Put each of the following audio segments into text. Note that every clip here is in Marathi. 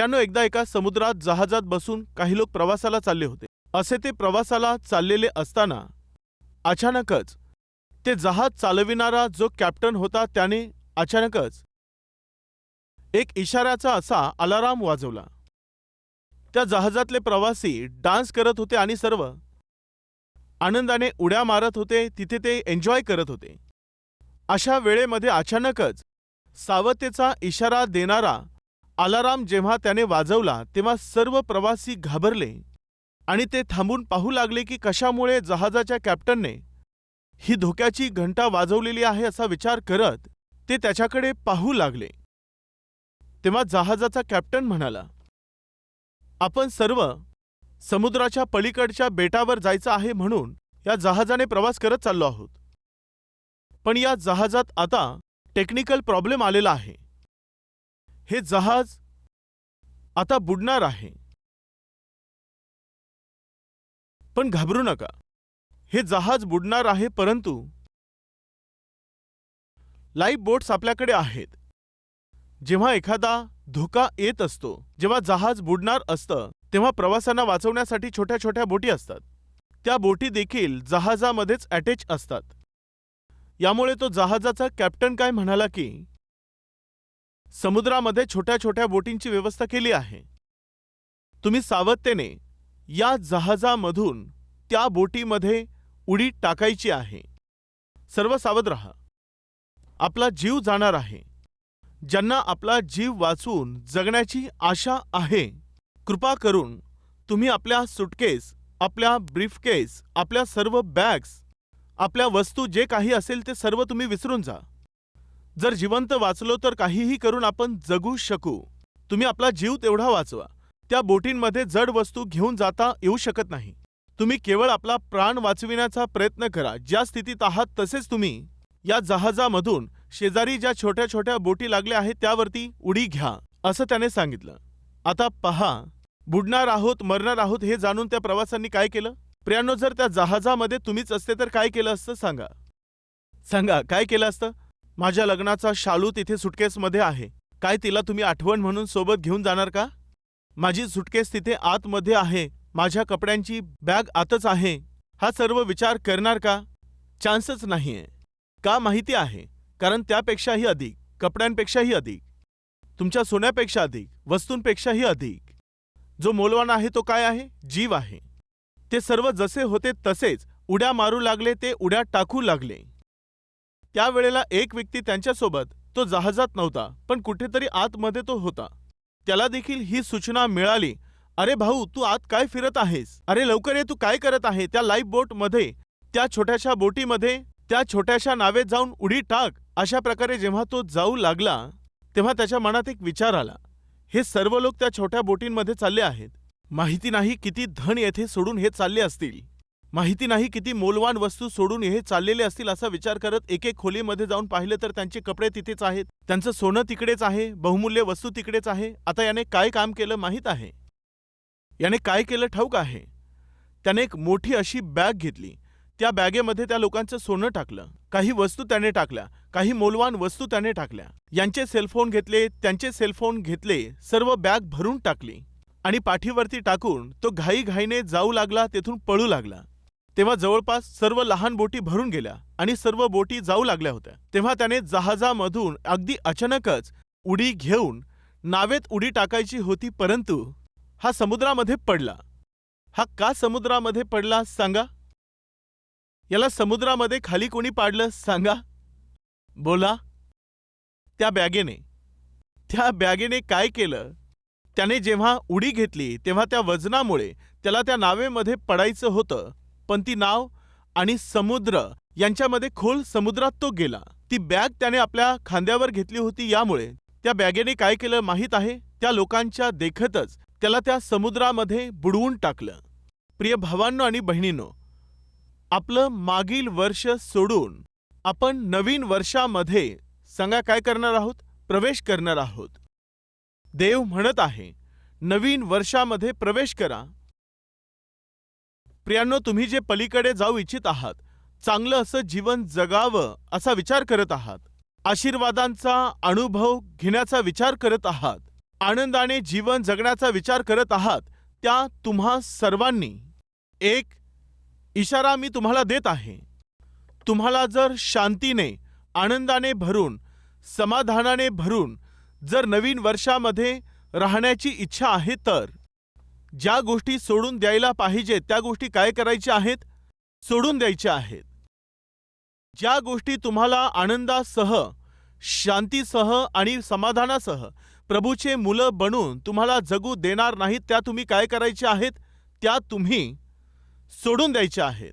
प्रियानो एकदा एका समुद्रात जहाजात बसून काही लोक प्रवासाला चालले होते. असे ते प्रवासाला चाललेले असताना अचानकच ते जहाज चालविणारा जो कॅप्टन होता त्याने अचानकच एक इशाऱ्याचा असा अलाराम वाजवला. त्या जहाजातले प्रवासी डान्स करत होते आणि सर्व आनंदाने उड्या मारत होते तिथे ते एन्जॉय करत होते. अशा वेळेमध्ये अचानकच सावतेचा इशारा देणारा अलाराम जेव्हा त्याने वाजवला तेव्हा सर्व प्रवासी घाबरले. आणि ते थांबून पाहू लागले की कशामुळे जहाजाच्या कॅप्टनने ही धोक्याची घंटा वाजवलेली आहे असा विचार करत ते त्याच्याकडे पाहू लागले. तेव्हा जहाजाचा कॅप्टन म्हणाला आपण सर्व समुद्राच्या पलीकडच्या बेटावर जायचं आहे म्हणून या जहाजाने प्रवास करत चाललो आहोत. पण या जहाजात आता टेक्निकल प्रॉब्लेम आलेला आहे. हे जहाज आता बुडणार आहे. पण घाबरू नका. हे जहाज बुडणार आहे परंतु लाईफ बोट्स आपल्याकडे आहेत. जेव्हा एखादा धोका येत असतो जेव्हा जहाज बुडणार असतं तेव्हा प्रवाशांना वाचवण्यासाठी छोट्या छोट्या बोटी असतात. त्या बोटी देखील जहाजामध्येच अटॅच असतात. यामुळे तो जहाजाचा कॅप्टन काय म्हणाला की समुद्रामध्ये छोट्या छोट्या बोटींची व्यवस्था केली आहे. तुम्ही सावधतेने या जहाजामधून त्या बोटीमध्ये उडी टाकायची आहे. सर्व सावध राहा. आपला जीव जाणार आहे. ज्यांना आपला जीव वाचवून जगण्याची आशा आहे कृपा करून तुम्ही आपल्या सुटकेस आपल्या ब्रीफकेस आपल्या सर्व बॅग्स आपल्या वस्तू जे काही असेल ते सर्व तुम्ही विसरून जा. जर जिवंत वाचलो तर काहीही करून आपण जगू शकू. तुम्ही आपला जीव तेवढा वाचवा. त्या बोटींमध्ये जड वस्तू घेऊन जाता येऊ शकत नाही. तुम्ही केवळ आपला प्राण वाचविण्याचा प्रयत्न करा. ज्या स्थितीत आहात तसेच तुम्ही या जहाजामधून शेजारी ज्या छोट्या छोट्या बोटी लागल्या आहेत त्यावरती उडी घ्या असं त्याने सांगितलं. आता पहा बुडणार आहोत मरणार आहोत हे जाणून त्या प्रवासांनी काय केलं? प्रियानो जर त्या जहाजामध्ये तुम्हीच असते तर काय केलं असतं सांगा. सांगा काय केलं असतं? माझ्या लग्नाचा शालू तिथे सुटकेसमध्ये आहे. काय तिला तुम्ही आठवण म्हणून सोबत घेऊन जाणार का? माझी सुटकेस तिथे आतमध्ये आहे. माझ्या कपड्यांची बॅग आतच आहे. हा सर्व विचार करणार का? चान्सच नाहीये. का माहिती आहे? कारण त्यापेक्षाही अधिक कपड्यांपेक्षाही अधिक तुमच्या सोन्यापेक्षा अधिक वस्तूंपेक्षाही अधिक. जो मोलवाना आहे तो काय आहे? जीव आहे. ते सर्व जसे होते तसेच उड्या मारू लागले ते उड्या टाकू लागले. त्यावेळेला एक व्यक्ती त्यांच्यासोबत तो जहाजात नव्हता पण कुठेतरी आतमध्ये तो होता. त्याला देखील ही सूचना मिळाली अरे भाऊ तू आत काय फिरत आहेस? अरे लवकर ये तू काय करत आहे? त्या लाईफ बोटमध्ये त्या छोट्याशा बोटीमध्ये त्या छोट्याशा नावेत जाऊन उडी टाक. अशा प्रकारे जेव्हा तो जाऊ लागला तेव्हा त्याच्या मनात एक विचार आला. हे सर्व लोक त्या छोट्या बोटींमध्ये चालले आहेत. माहिती नाही किती धन येथे सोडून हे चालले असतील. माहिती नाही किती मोलवान वस्तू सोडून हे चाललेले असतील असा विचार करत एक एक खोलीमध्ये जाऊन पाहिलं तर त्यांचे कपडे तिथेच आहेत. त्यांचं सोनं तिकडेच आहे बहुमूल्य वस्तू तिकडेच आहे. आता याने काय काम केलं माहीत आहे? याने काय केलं ठाऊक आहे? त्याने एक मोठी अशी बॅग घेतली. त्या बॅगेमध्ये त्या लोकांचं सोनं टाकलं. काही वस्तू त्याने टाकल्या. काही मोलवान वस्तू त्याने टाकल्या. यांचे सेलफोन घेतले त्यांचे सेलफोन घेतले सर्व बॅग भरून टाकली. आणि पाठीवरती टाकून तो घाईघाईने जाऊ लागला तेथून पळू लागला. तेव्हा जवळपास सर्व लहान बोटी भरून गेल्या आणि सर्व बोटी जाऊ लागल्या होत्या. तेव्हा त्याने जहाजामधून अगदी अचानकच उडी घेऊन नावेत उडी टाकायची होती परंतु हा समुद्रामध्ये पडला. हा का समुद्रामध्ये पडला सांगा? याला समुद्रामध्ये खाली कोणी पाडलं सांगा? बोला. त्या बॅगेने. त्या बॅगेने काय केलं? त्याने जेव्हा उडी घेतली तेव्हा त्या वजनामुळे त्याला त्या नावेमध्ये पडायचं होतं. पण ती नाव आणि समुद्र यांच्यामध्ये खोल समुद्रात तो गेला. ती बॅग त्याने आपल्या खांद्यावर घेतली होती यामुळे. त्या बॅगेने काय केलं माहीत आहे? त्या लोकांच्या देखतच त्याला त्या समुद्रामध्ये बुडवून टाकलं. प्रिय भावांनो आणि बहिणींनो आपलं मागील वर्ष सोडून आपण नवीन वर्षामध्ये सांगा काय करणार आहोत? प्रवेश करणार आहोत. देव म्हणत आहे नवीन वर्षामध्ये प्रवेश करा. प्रियांनो तुम्ही जे पलीकडे जाऊ इच्छित आहात चांगलं असं जीवन जगावं असा विचार करत आहात. आशीर्वादांचा अनुभव घेण्याचा विचार करत आहात. आनंदाने जीवन जगण्याचा विचार करत आहात त्या तुम्हा सर्वांनी. एक इशारा मी तुम्हाला देत आहे. तुम्हाला जर शांतीने आनंदाने भरून समाधानाने भरून जर नवीन वर्षामध्ये राहण्याची इच्छा आहे तर ज्या गोष्टी सोडून द्यायला पाहिजे त्या गोष्टी काय करायच्या आहेत? सोडून द्यायच्या आहेत. ज्या गोष्टी तुम्हाला आनंदासह शांतीसह आणि समाधानासह प्रभूचे मुलं बनून तुम्हाला जगू देणार नाहीत त्या तुम्ही काय करायच्या आहेत? त्या तुम्ही सोडून द्यायच्या आहेत.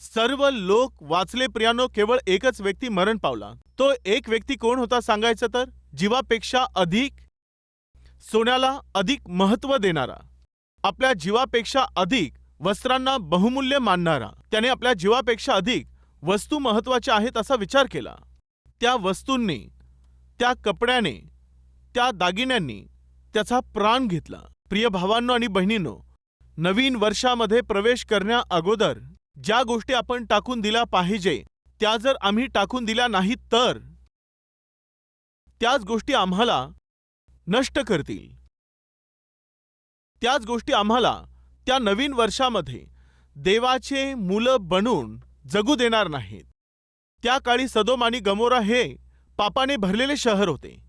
सर्व लोक वाचले प्रियानो केवळ एकच व्यक्ती मरण पावला. तो एक व्यक्ती कोण होता सांगायचं तर? जीवापेक्षा अधिक सोन्याला अधिक महत्त्व देणारा. आपल्या जीवापेक्षा अधिक वस्त्रांना बहुमूल्य मानणारा. त्याने आपल्या जीवापेक्षा अधिक वस्तू महत्त्वाच्या आहेत असा विचार केला. त्या वस्तूंनी त्या कपड्याने त्या दागिन्यांनी त्याचा प्राण घेतला. प्रिय भावांनो आणि बहिणींनो नवीन वर्षामध्ये प्रवेश करण्या अगोदर ज्या गोष्टी आपण टाकून दिल्या पाहिजे त्या जर आम्ही टाकून दिल्या नाहीत तर त्याच गोष्टी आम्हाला नष्ट करतील. त्याच गोष्टी आम्हाला त्या नवीन वर्षामध्ये देवाचे मुलं बनून जगू देणार नाहीत. त्या काळी सदोम आणि गमोरा हे पापाने भरलेले शहर होते.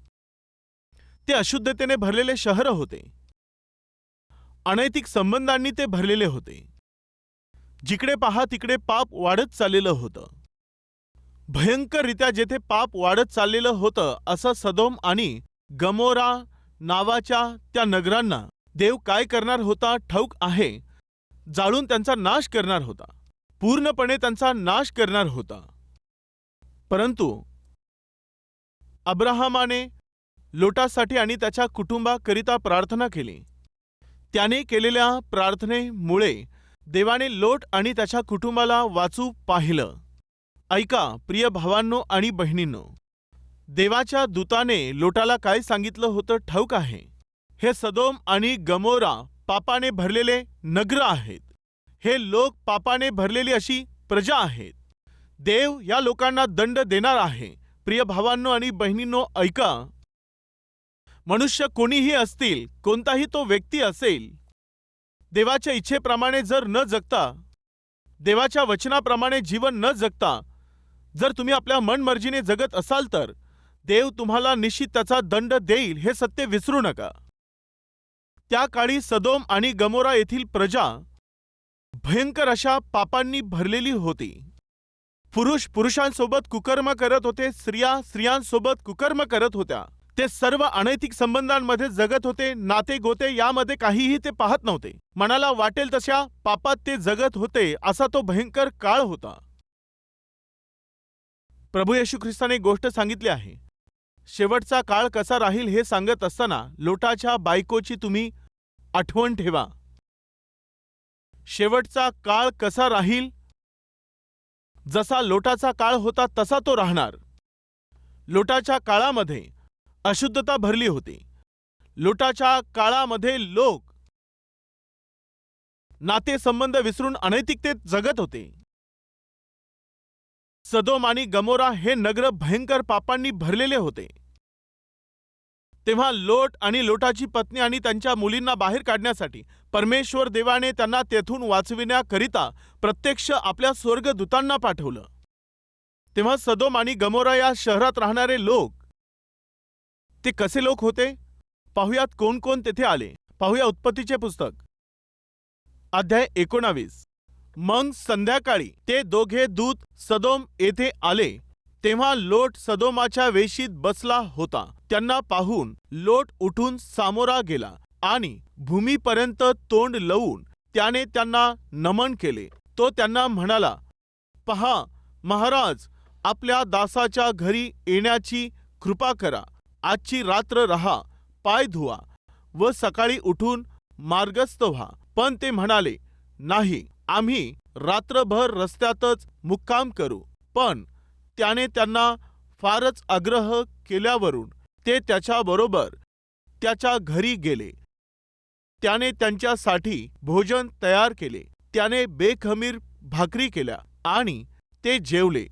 ते अशुद्धतेने भरलेले शहर होते. अनैतिक संबंधांनी ते भरलेले होते. जिकडे पहा तिकडे पाप वाढत चाललेलं होतं. भयंकररित्या जेथे पाप वाढत चाललेलं होतं असं सदोम आणि गमोरा नावाच्या त्या नगरांना देव काय करणार होता ठाऊक आहे जाळून त्यांचा नाश करणार होता. पूर्णपणे त्यांचा नाश करणार होता. परंतु अब्राहमाने लोटासाठी आणि त्याच्या कुटुंबाकरिता प्रार्थना केली. त्याने केलेल्या प्रार्थनेमुळे देवाने लोट आणि त्याच्या कुटुंबाला वाचू पाहिलं. ऐका प्रिय भावांनो आणि बहिणींनो देवाच्या दूताने लोटाला काय सांगितलं होतं ठाऊक आहे. हे सदोम आणि गमोरा पापाने भरलेले नगर आहेत. हे लोक पापाने भरलेली अशी प्रजा आहेत. देव या लोकांना दंड देणार आहे. प्रिय भावांनो आणि बहिणींनो ऐका. मनुष्य कोणीही असतील कोणताही तो व्यक्ती असेल देवाच्या इच्छेप्रमाणे जर न जगता देवाच्या वचनाप्रमाणे जीवन न जगता जर तुम्ही आपल्या मनमर्जीने जगत असाल तर देव तुम्हाला निश्चित त्याचा दंड देईल हे सत्य विसरू नका. त्या काळी सदोम आणि गमोरा येथील प्रजा भयंकर अशा पापांनी भरलेली होती. पुरुष पुरुषांसोबत कुकर्म करत होते स्त्रिया स्त्रियांसोबत कुकर्म करत होत्या. ते सर्व अनैतिक संबंधांमध्ये जगत होते नाते गोते यामध्ये काहीही ते पाहत नव्हते. मनाला वाटेल तशा पापात ते जगत होते असा तो भयंकर काळ होता. प्रभू येशू ख्रिस्ताने गोष्ट सांगितली आहे. शेवटचा काळ कसा राहील हे सांगत असताना लोटाच्या बायकोची तुम्ही आठवण ठेवा. शेवटचा काळ कसा राहील? जसा लोटाचा काळ होता तसा तो राहणार. लोटाच्या काळामध्ये अशुद्धता भरली होती. लोटाच्या काळामध्ये लोक नातेसंबंध विसरून अनैतिकतेत जगत होते. सदोम आणि गमोरा हे नगर भयंकर पापांनी भरलेले होते. तेव्हा लोट आणि लोटाची पत्नी आणि त्यांच्या मुलींना बाहेर काढण्यासाठी परमेश्वर देवाने त्यांना तेथून वाचविण्याकरिता प्रत्यक्ष आपल्या स्वर्गदूतांना पाठवलं. तेव्हा सदोम आणि गमोरा या शहरात राहणारे लोक ते कसे लोक होते? पाहुयात कोण कोण तेथे आले. पाहुया उत्पत्तीचे पुस्तक. अध्याय एकोणावीस. मग संध्याकाळी ते दोघे दूत सदोम येथे आले. तेव्हा लोट सदोमाच्या वेशीत बसला होता. त्यांना पाहून लोट उठून सामोरा गेला आणि भूमीपर्यंत तोंड लवून त्याने त्यांना नमन केले. तो त्यांना म्हणाला पहा महाराज आपल्या दासाच्या घरी येण्याची कृपा करा. आजची रात्र रहा पाय धुवा व सकाळी उठून मार्गस्थ व्हा. पण ते म्हणाले नाही आम्ही रात्रभर रस्त्यातच मुक्काम करू. पण त्याने त्यांना फारच आग्रह केल्यावरून ते त्याच्याबरोबर त्याच्या घरी गेले. त्याने त्यांच्यासाठी भोजन तयार केले. त्याने बेखमीर भाकरी केल्या आणि ते जेवले.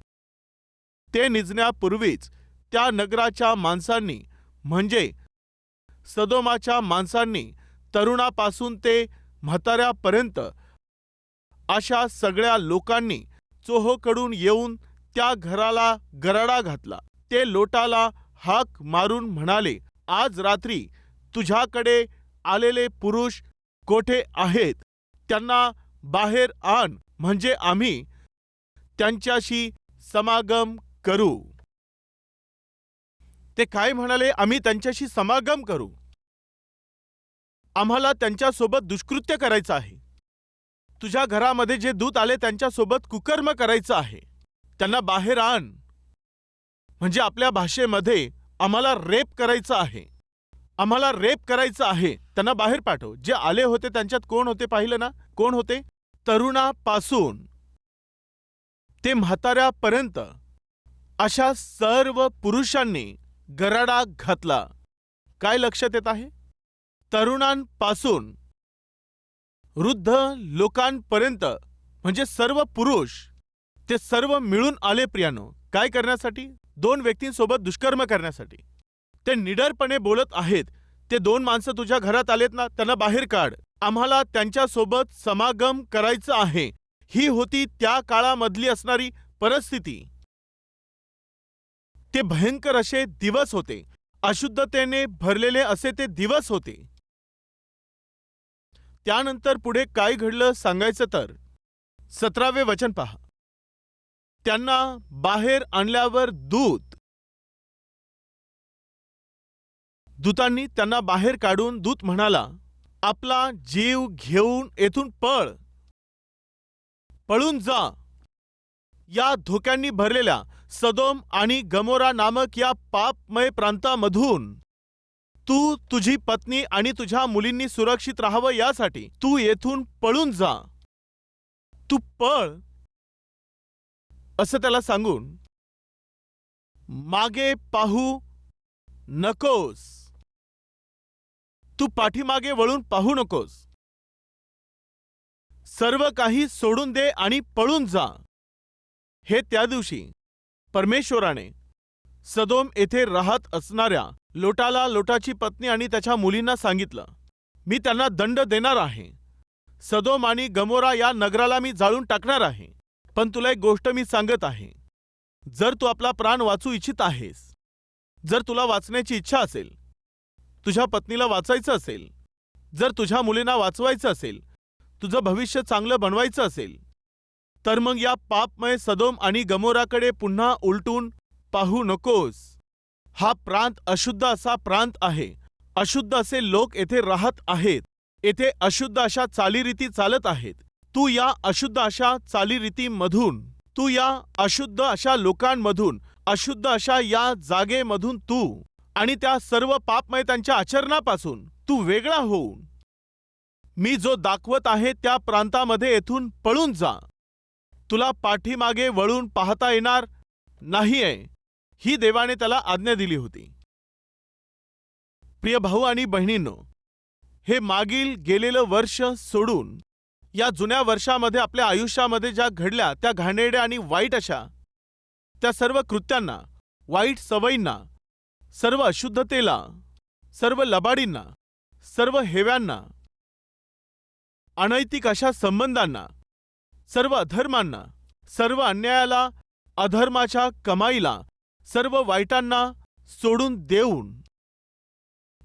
ते निजण्यापूर्वीच त्या नगराच्या माणसांनी म्हणजे सदोमाच्या माणसांनी तरुणापासून ते म्हाताऱ्यापर्यंत अशा सगळ्या लोकांनी चोहोकडून येऊन त्या घराला गराडा घातला. ते लोटाला हाक मारून म्हणाले आज रात्री तुझ्याकडे आलेले पुरुष कोठे आहेत? त्यांना बाहेर आण म्हणजे आम्ही त्यांच्याशी समागम करू. ते काय म्हणाले? आम्ही त्यांच्याशी समागम करू. आम्हाला त्यांच्यासोबत दुष्कृत्य करायचं आहे. तुझ्या घरामध्ये जे दूत आले त्यांच्यासोबत कुकर्म करायचं आहे. त्यांना बाहेर आण. म्हणजे आपल्या भाषेमध्ये आम्हाला रेप करायचं आहे. आम्हाला रेप करायचं आहे. त्यांना बाहेर पाठव. जे आले होते त्यांच्यात कोण होते पाहिलं ना? कोण होते? तरुणापासून. ते म्हाताऱ्यापर्यंत. अशा सर्व पुरुषांनी गराडा घातला. काय लक्षात येत आहे? तरुणांपासून. वृद्ध लोकांपर्यंत म्हणजे सर्व पुरुष ते सर्व मिळून आले प्रियानो. काय करण्यासाठी? दोन व्यक्तींसोबत दुष्कर्म करण्यासाठी. ते निडरपणे बोलत आहेत. ते दोन माणसं तुझ्या घरात आलेत ना त्यांना बाहेर काढ. आम्हाला त्यांच्यासोबत समागम करायचं आहे. ही होती त्या काळामधली असणारी परिस्थिती. ते भयंकर असे दिवस होते. अशुद्धतेने भरलेले असे ते दिवस होते. त्यानंतर पुढे काय घडलं सांगायचं तर सतरावे वचन पहा. त्यांना बाहेर आणल्यावर दूत दूतांनी त्यांना बाहेर काढून दूत म्हणाला आपला जीव घेऊन येथून पळ. पळून जा. या धोक्यांनी भरलेल्या सदोम आणि गमोरा नामक या पापमय प्रांतामधून तू तुझी पत्नी आणि तुझ्या मुलींनी सुरक्षित राहावं यासाठी तू येथून पळून जा. तू पळ. असं त्याला सांगून मागे पाहू नकोस. तू पाठीमागे वळून पाहू नकोस. सर्व काही सोडून दे आणि पळून जा. हे त्या दिवशी परमेश्वराने सदोम येथे राहत असणाऱ्या लोटाला लोटाची पत्नी आणि त्याच्या मुलींना सांगितलं मी त्यांना दंड देणार आहे. सदोम आणि गमोरा या नगराला मी जाळून टाकणार आहे पण तुला एक गोष्ट मी सांगत आहे. जर तू आपला प्राण वाचू इच्छित आहेस जर तुला वाचण्याची इच्छा असेल तुझ्या पत्नीला वाचायचं असेल जर तुझ्या मुलींना वाचवायचं असेल तुझं भविष्य चांगलं बनवायचं असेल तर मग या पापमय सदोम आणि गमोराकडे पुन्हा उलटून पाहू नकोस. हा प्रांत अशुद्ध असा प्रांत आहे. अशुद्ध असे लोक येथे राहत आहेत. येथे अशुद्ध अशा चालीरीती चालत आहेत. तू या अशुद्ध अशा चालीरीतीमधून तू या अशुद्ध अशा लोकांमधून अशुद्ध अशा या जागेमधून तू आणि त्या सर्व पापमय त्यांच्या आचरणापासून तू वेगळा होऊन. मी जो दाखवत आहे त्या प्रांतामध्ये येथून पळून जा. तुला पाठीमागे वळून पाहता येणार नाहीये. ही देवाने त्याला आज्ञा दिली होती. प्रिय भाऊ आणि बहिणींनो हे मागील गेलेलं वर्ष सोडून या जुन्या वर्षामध्ये आपल्या आयुष्यामध्ये ज्या घडल्या त्या घाणेरड्या आणि वाईट अशा त्या सर्व कृत्यांना वाईट सवयींना सर्व अशुद्धतेला सर्व लबाडींना सर्व हेव्यांना अनैतिक अशा संबंधांना सर्व अधर्मांना सर्व अन्यायाला अधर्माच्या कमाईला सर्व वाईटांना सोडून देऊन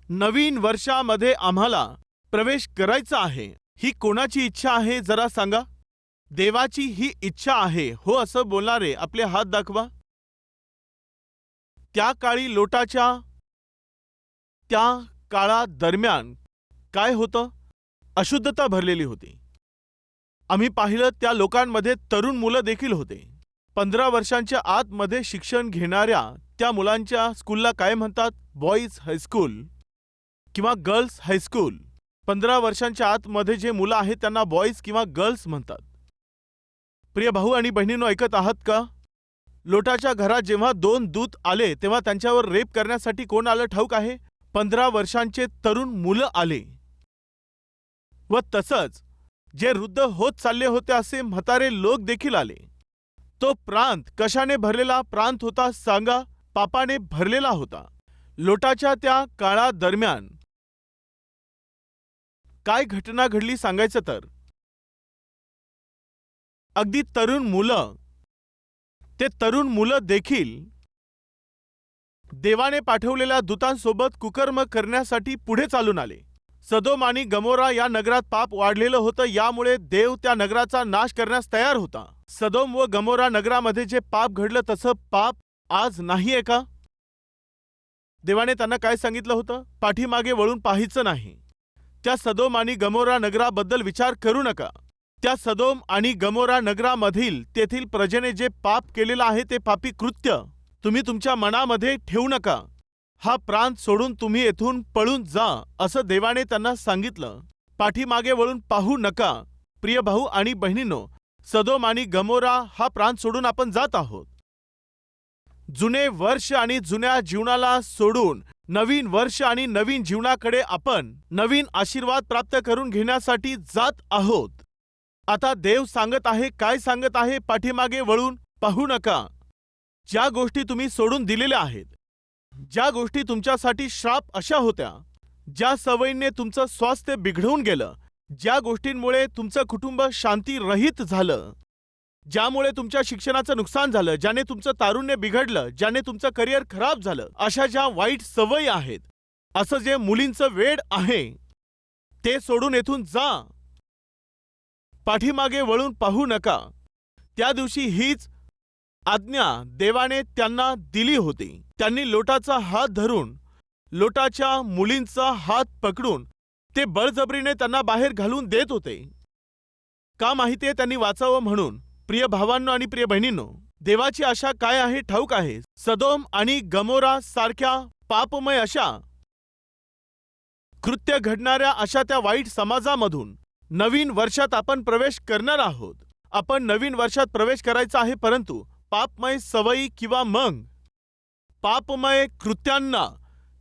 नवीन वर्षामध्ये आम्हाला प्रवेश करायचा आहे. ही कोणाची इच्छा आहे जरा सांगा? देवाची ही इच्छा आहे हो असं बोलणारे आपले हात दाखवा. त्या काळी लोटाच्या त्या काळादरम्यान काय होतं? अशुद्धता भरलेली होती. आम्ही पाहिलं त्या लोकांमध्ये तरुण मुलं देखील होते. पंधरा वर्षांच्या आतमध्ये शिक्षण घेणाऱ्या त्या मुलांच्या स्कूलला काय म्हणतात? बॉईज हायस्कूल किंवा गर्ल्स हायस्कूल पंधरा वर्षांच्या आतमध्ये जे मुलं आहेत त्यांना बॉईज किंवा गर्ल्स म्हणतात. प्रिय भाऊ आणि बहिणींनो ऐकत आहात का? लोटाच्या घरात जेव्हा दोन दूत आले तेव्हा त्यांच्यावर रेप करण्यासाठी कोण आलं ठाऊक आहे? पंधरा वर्षांचे तरुण मुलं आले. व तसंच जे वृद्ध होत चालले होते असे म्हातारे लोक देखील आले. तो प्रांत कशाने भरलेला प्रांत होता सांगा? पापाने भरलेला होता. लोटाच्या त्या काळा दरम्यान. काय घटना घडली सांगायचं तर? अगदी तरुण मुलं. ते तरुण मुलं देखील. देवाने पाठवलेल्या दूतांसोबत कुकर्म करण्यासाठी पुढे चालून आले. सदोम आणि गमोरा या नगरात पाप वाढलेलं होतं यामुळे देव त्या नगराचा नाश करण्यास तयार होता. सदोम व गमोरा नगरामध्ये जे पाप घडलं तसं पाप आज नाहीये का? देवाने त्यांना काय सांगितलं होतं? पाठीमागे वळून पाहायचं नाही. त्या सदोम आणि गमोरा नगराबद्दल विचार करू नका. त्या सदोम आणि गमोरा नगरामधील तेथील प्रजेने जे पाप केलेलं आहे ते पापी कृत्य तुम्ही तुमच्या मनामध्ये ठेवू नका. हा प्रांत सोडून तुम्ही येथून पळून जा असं देवाने त्यांना सांगितलं. पाठीमागे वळून पाहू नका. प्रिय भाऊ आणि बहिणींनो सदोम आणि गमोरा हा प्रांत सोडून आपण जात आहोत. जुने वर्ष आणि जुन्या जीवनाला सोडून नवीन वर्ष आणि नवीन जीवनाकडे आपण नवीन आशीर्वाद प्राप्त करून घेण्यासाठी जात आहोत. आता देव सांगत आहे काय सांगत आहे पाठीमागे वळून पाहू नका. ज्या गोष्टी तुम्ही सोडून दिलेल्या आहेत ज्या गोष्टी तुमच्यासाठी श्राप अशा होत्या ज्या सवयीने तुमचं स्वास्थ्य बिघडवून गेलं ज्या गोष्टींमुळे तुमचं कुटुंब शांतीरहित झालं ज्यामुळे तुमच्या शिक्षणाचं नुकसान झालं ज्याने तुमचं तारुण्य बिघडलं ज्याने तुमचं करिअर खराब झालं अशा ज्या वाईट सवयी आहेत असं जे मुलींचं वेड आहे ते सोडून येथून जा. पाठीमागे वळून पाहू नका. त्या दिवशी हीच आज्ञा देवाने त्यांना दिली होती. त्यांनी लोटाचा हात धरून लोटाच्या मुलींचा हात पकडून ते बळजबरीने त्यांना बाहेर घालून देत होते. का माहितीये त्यांनी वाचावं म्हणून? प्रिय भावांनो आणि प्रिय बहिणींनो देवाची आशा काय आहे ठाऊक आहे. सदोम आणि गमोरा सारख्या पापमय अशा कृत्य घडणाऱ्या अशा त्या वाईट समाजामधून नवीन वर्षात आपण प्रवेश करणार आहोत. आपण नवीन वर्षात प्रवेश करायचा आहे परंतु पापमय सवयी किंवा मग पापमय कृत्यांना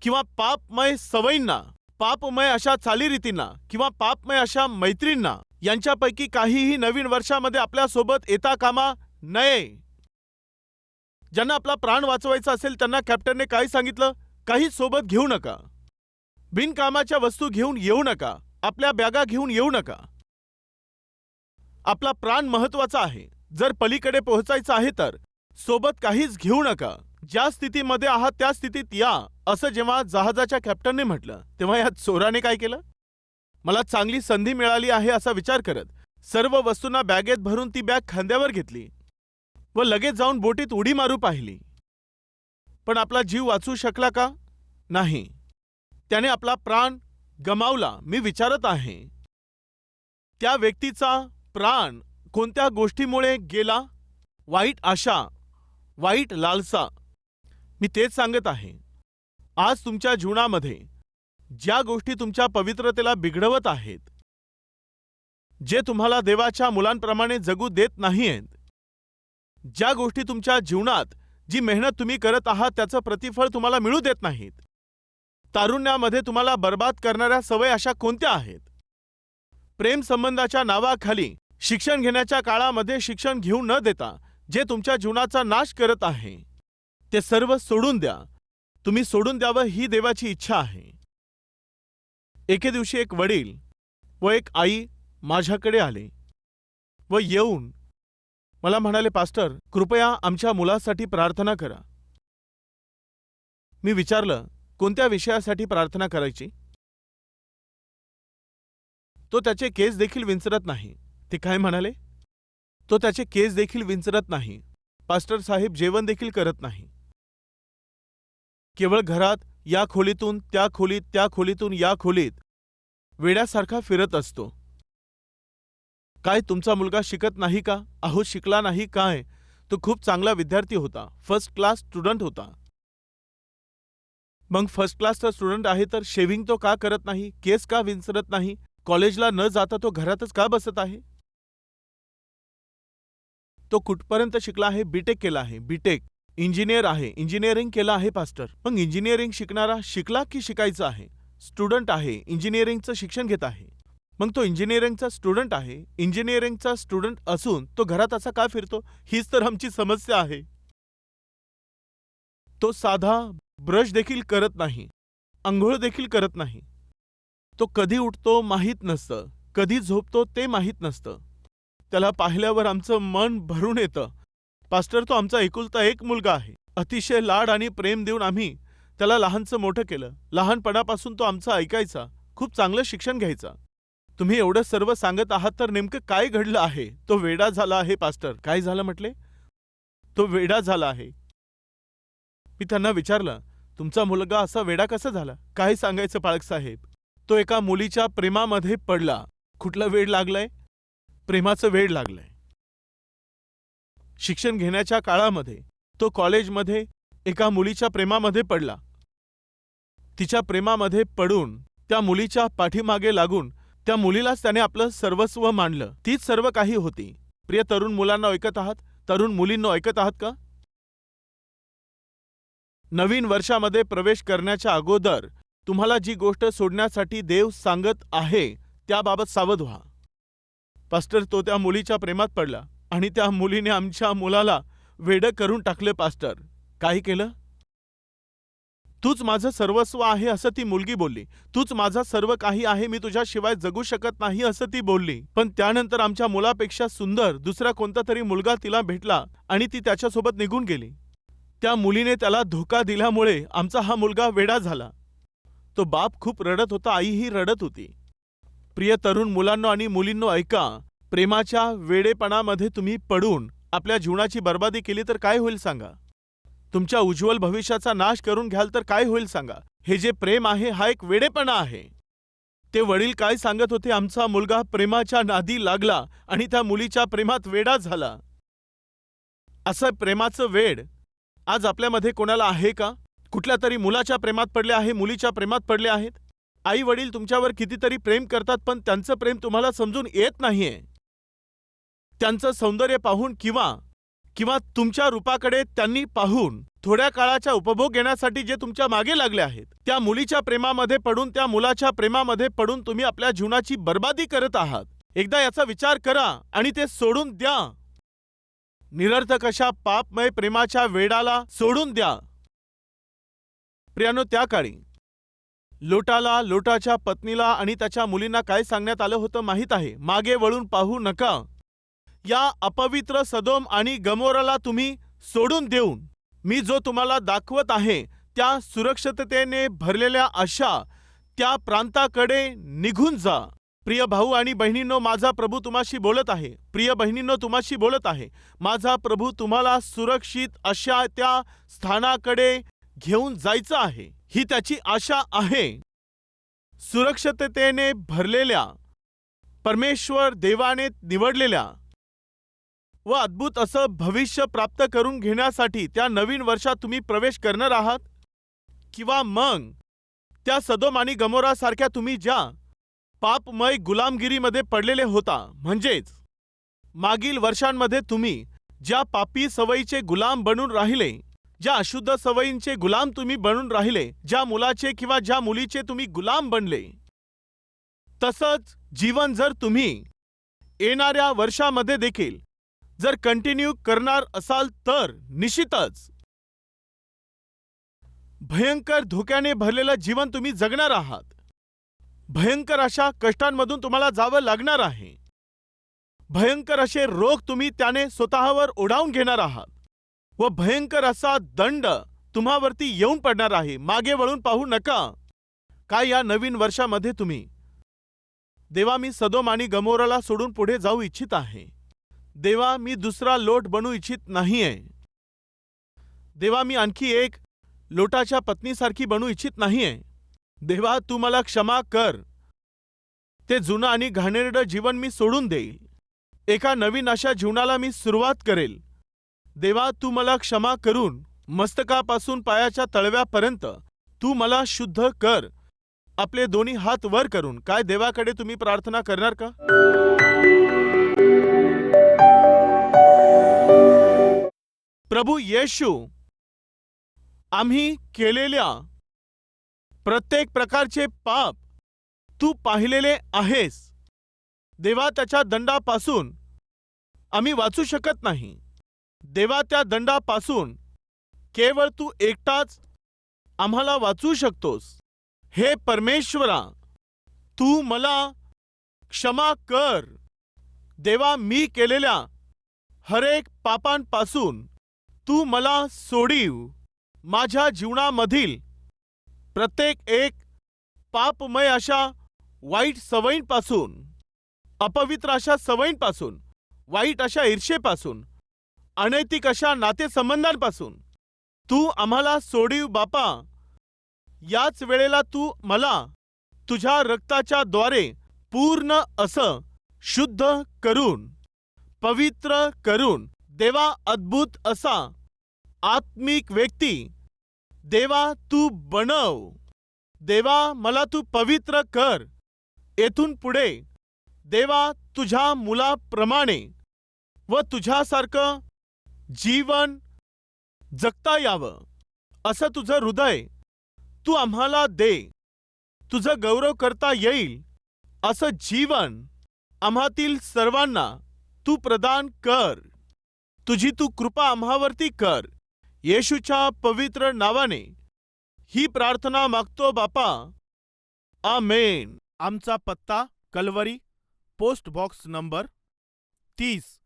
किंवा पापमय सवयींना पापमय अशा चालीरीतींना किंवा पापमय अशा मैत्रींना यांच्यापैकी काहीही नवीन वर्षामध्ये आपल्यासोबत येता कामा नये. ज्यांना आपला प्राण वाचवायचा असेल त्यांना कॅप्टनने काय सांगितलं काही सोबत घेऊ नका. बिनकामाच्या वस्तू घेऊन येऊ नका. आपल्या बॅगा घेऊन येऊ नका. आपला प्राण महत्त्वाचा आहे. जर पलीकडे पोहोचायचं आहे तर सोबत काहीच घेऊ नका. ज्या स्थितीमध्ये आहात त्या स्थितीत या असं जेव्हा जहाजाच्या कॅप्टनने म्हटलं तेव्हा या चोराने काय केलं? मला चांगली संधी मिळाली आहे असा विचार करत सर्व वस्तूंना बॅगेत भरून ती बॅग खांद्यावर घेतली व लगेच जाऊन बोटीत उडी मारू पाहिली. पण आपला जीव वाचू शकला का? नाही. त्याने आपला प्राण गमावला मी विचारत आहे. त्या व्यक्तीचा प्राण कोणत्या गोष्टीमुळे गेला? वाईट आशा वाईट लालसा मी तेच सांगत आहे. आज तुमच्या जीवनामध्ये ज्या गोष्टी तुमच्या पवित्रतेला बिघडवत आहेत जे तुम्हाला देवाच्या मुलांप्रमाणे जगू देत नाहीयेत ज्या गोष्टी तुमच्या जीवनात जी मेहनत तुम्ही करत आहात त्याचं प्रतिफळ तुम्हाला मिळू देत नाहीत तारुण्यामध्ये तुम्हाला बर्बाद करणाऱ्या सवय अशा कोणत्या आहेत? प्रेम संबंधाच्या नावाखाली शिक्षण घेण्याच्या काळामध्ये शिक्षण घेऊ न देता जे तुमच्या जीवनाचा नाश करत आहे ते सर्व सोडून द्या. तुम्ही सोडून द्यावं ही देवाची इच्छा आहे. एके दिवशी एक वडील व एक आई माझ्याकडे आले व येऊन मला म्हणाले पास्टर कृपया आमच्या मुलासाठी प्रार्थना करा. मी विचारलं कोणत्या विषयासाठी प्रार्थना करायची? तो त्याचे केस देखील विंचरत नाही. ते काय म्हणाले? तो त्याचे केस देखील विंचरत नाही. पास्टर साहेब जेवण देखील करत नाही. केवळ घरात या खोलीतून त्या खोलीत त्या खोलीतून या खोलीत वेड्यासारखा फिरत असतो. काय तुमचा मुलगा शिकत नाही का? अहो शिकला नाही काय? तो खूप चांगला विद्यार्थी होता. फर्स्ट क्लास स्टुडंट होता. मग फर्स्ट क्लासचा स्टुडंट आहे तर शेव्हिंग तो का करत नाही? केस का विंचरत नाही? कॉलेजला न जाता तो घरातच का बसत आहे? तो कुठपर्यंत शिकला आहे? बीटेक केला आहे. बीटेक इंजिनियर आहे. इंजिनिअरिंग केलं आहे पास्टर. मग इंजिनिअरिंग शिकणारा शिकला की शिकायचं आहे? स्टुडंट आहे इंजिनिअरिंगचं शिक्षण घेत आहे. मग तो इंजिनिअरिंगचा स्टुडंट आहे इंजिनिअरिंगचा स्टुडंट असून तो घरात असा का फिरतो? हीच तर आमची समस्या आहे. तो साधा ब्रश देखील करत नाही. आंघोळ देखील करत नाही. तो कधी उठतो माहीत नसतं. कधी झोपतो ते माहीत नसतं. त्याला पाहिल्यावर आमचं मन भरून येतं. पास्टर तो आमचा एकुलता एक मुलगा आहे. अतिशय लाड आणि प्रेम देऊन आम्ही त्याला लहानचं मोठं केलं. लहानपणापासून तो आमचं ऐकायचा खूप चांगलं शिक्षण घ्यायचा. तुम्ही एवढं सर्व सांगत आहात तर नेमकं काय घडलं आहे? तो वेडा झाला आहे पास्टर. काय झालं म्हटले? तो वेडा झाला आहे. मी त्यांना विचारलं तुमचा मुलगा असा वेडा कसा झाला? काय सांगायचं पाळक साहेब? तो एका मुलीच्या प्रेमामध्ये पडला. कुठलं वेड लागलाय? प्रेमाचं वेड लागलंय. शिक्षण घेण्याच्या काळामध्ये तो कॉलेजमध्ये एका मुलीच्या प्रेमामध्ये पडला. तिच्या प्रेमामध्ये पडून त्या मुलीच्या पाठीमागे लागून त्या मुलीलाच त्याने आपलं सर्वस्व मानलं. तीच सर्व काही होती. प्रिय तरुण मुलांना ऐकत आहात? तरुण मुलींना ऐकत आहात का? नवीन वर्षामध्ये प्रवेश करण्याच्या अगोदर तुम्हाला जी गोष्ट सोडण्यासाठी देव सांगत आहे त्याबाबत सावध व्हा. पास्टर तो त्या मुलीच्या प्रेमात पडला. आणि त्या मुलीने आमच्या मुलाला वेडं करून टाकले पास्टर. काय केलं? तूच माझं सर्वस्व आहे असं ती मुलगी बोलली. तूच माझा सर्व काही आहे मी तुझ्याशिवाय जगू शकत नाही असं ती बोलली. पण त्यानंतर आमच्या मुलापेक्षा सुंदर दुसरा कोणता तरी मुलगा तिला भेटला आणि ती त्याच्यासोबत निघून गेली. त्या मुलीने त्याला धोका दिल्यामुळे आमचा हा मुलगा वेडा झाला. तो बाप खूप रडत होता आईही रडत होती. प्रिय तरुण मुलांनो आणि मुलींनो ऐका. प्रेमाच्या वेडेपणामध्ये तुम्ही पडून आपल्या जीवनाची बर्बादी केली तर काय होईल सांगा? तुमच्या उज्ज्वल भविष्याचा नाश करून घ्याल तर काय होईल सांगा? हे जे प्रेम आहे हा एक वेडेपणा आहे. ते वडील काय सांगत होते आमचा मुलगा प्रेमाच्या नादी लागला आणि त्या मुलीच्या प्रेमात वेडा झाला. असं प्रेमाचं वेड आज आपल्यामध्ये कोणाला आहे का? कुठल्या तरी मुलाच्या प्रेमात पडले आहे मुलीच्या प्रेमात पडले आहेत? आई वडील तुमच्यावर कितीतरी प्रेम करतात पण त्यांचं प्रेम तुम्हाला समजून येत नाहीये. त्यांचं सौंदर्य पाहून किंवा किंवा तुमच्या रूपाकडे त्यांनी पाहून थोड्या काळाचा उपभोग घेण्यासाठी जे तुमच्या मागे लागले आहेत त्या मुलीच्या प्रेमामध्ये पडून त्या मुलाच्या प्रेमामध्ये पडून तुम्ही आपल्या जीवनाची बर्बादी करत आहात. एकदा याचा विचार करा आणि ते सोडून द्या. निरर्थक अशा पापमय प्रेमाच्या वेडाला सोडून द्या. प्रियानो त्या काळी लोटाला लोटाच्या पत्नीला आणि त्याच्या मुलींना काय सांगण्यात आलं होतं माहीत आहे? मागे वळून पाहू नका. या अपवित्र सदोम आणि गमोराला तुम्ही सोडून देऊन मी जो तुम्हाला दाखवत आहे त्या सुरक्षिततेने भरलेल्या अशा त्या प्रांताकडे निघून जा. प्रिय भाऊ आणि बहिणींनो माझा प्रभू तुम्हाशी बोलत आहे. प्रिय बहिणींनो तुम्हाशी बोलत आहे. माझा प्रभू तुम्हाला सुरक्षित अशा त्या स्थानाकडे घेऊन जायचं आहे. ही त्याची आशा आहे. सुरक्षिततेने भरलेल्या परमेश्वर देवाने निवडलेल्या व अद्भुत असं भविष्य प्राप्त करून घेण्यासाठी त्या नवीन वर्षात तुम्ही प्रवेश करणार आहात? किंवा मग त्या सदोम आणि गमोरासारख्या तुम्ही ज्या पापमय गुलामगिरीमध्ये पडलेले होता म्हणजेच मागील वर्षांमध्ये तुम्ही ज्या पापी सवयीचे गुलाम बनून राहिले ज्या अशुद्ध सवयींचे गुलाम तुम्ही बनून राहिले ज्या मुलाचे किंवा ज्या मुलीचे तुम्ही गुलाम बनले तसंच जीवन जर तुम्ही येणाऱ्या वर्षामध्ये देखील जर कंटिन्यू करणार असाल तर निश्चितच. भयंकर धोक्याने भरलेलं जीवन तुम्ही जगणार आहात. भयंकर अशा कष्टांमधून तुम्हाला जावं लागणार आहे. भयंकर असे रोग तुम्ही त्याने स्वतःवर ओढावून घेणार आहात. व भयंकर असा दंड तुम्हावरती येऊन पडणार आहे. मागे वळून पाहू नका. काय या नवीन वर्षामध्ये तुम्ही? देवा मी सदोम आणि गमोराला सोडून पुढे जाऊ इच्छित आहे. देवा मी दुसरा लोट बनू इच्छित नाहीये. देवा मी आणखी एक लोटाच्या पत्नीसारखी बनू इच्छित नाहीये. देवा तू मला क्षमा कर. ते जुनं आणि घाणेरडं जीवन मी सोडून देईल. एका नवीन अशा जीवनाला मी सुरुवात करेल. देवा तू मला क्षमा करून मस्तकापासून पायाच्या तळव्यापर्यंत तू मला शुद्ध कर. आपले दोन्ही हात वर करून. काय देवाकडे तुम्ही प्रार्थना करणार का? प्रभू येशू आम्ही केलेल्या प्रत्येक प्रकारचे पाप तू पाहिलेले आहेस. देवा त्याच्या दंडापासून आम्ही वाचू शकत नाही. देवा त्या दंडापासून केवळ तू एकटाच आम्हाला वाचू शकतोस. हे परमेश्वरा तू मला क्षमा कर. देवा मी केलेल्या हरेक पापांपासून तू मला सोडीव. माझ्या जीवनामधील प्रत्येक एक पापमय अशा वाईट सवयींपासून अपवित्र अशा सवयींपासून वाईट अशा ईर्षेपासून अनैतिक अशा नातेसंबंधांपासून तू आम्हाला सोडीव बापा. याच वेळेला तू मला तुझ्या रक्ताच्या द्वारे पूर्ण असं शुद्ध करून पवित्र करून देवा अद्भुत असा. आत्मिक व्यक्ती. देवा तू बनव. देवा मला तू पवित्र कर. येथून पुढे. देवा तुझ्या मुलाप्रमाणे. व तुझ्यासारखं जीवन जगता यावं. असं तुझं हृदय. तू आम्हाला दे. तुझं गौरव करता येईल. असं जीवन आम्हातील सर्वांना तू प्रदान कर. तुझी तू कृपा आम्हावरती कर. येशूच्या पवित्र नावाने ही प्रार्थना मागतो बापा. आमेन. आमचा पत्ता कलवरी पोस्ट बॉक्स नंबर तीस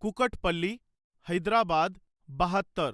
कुकटपल्ली हैदराबाद बहात्तर.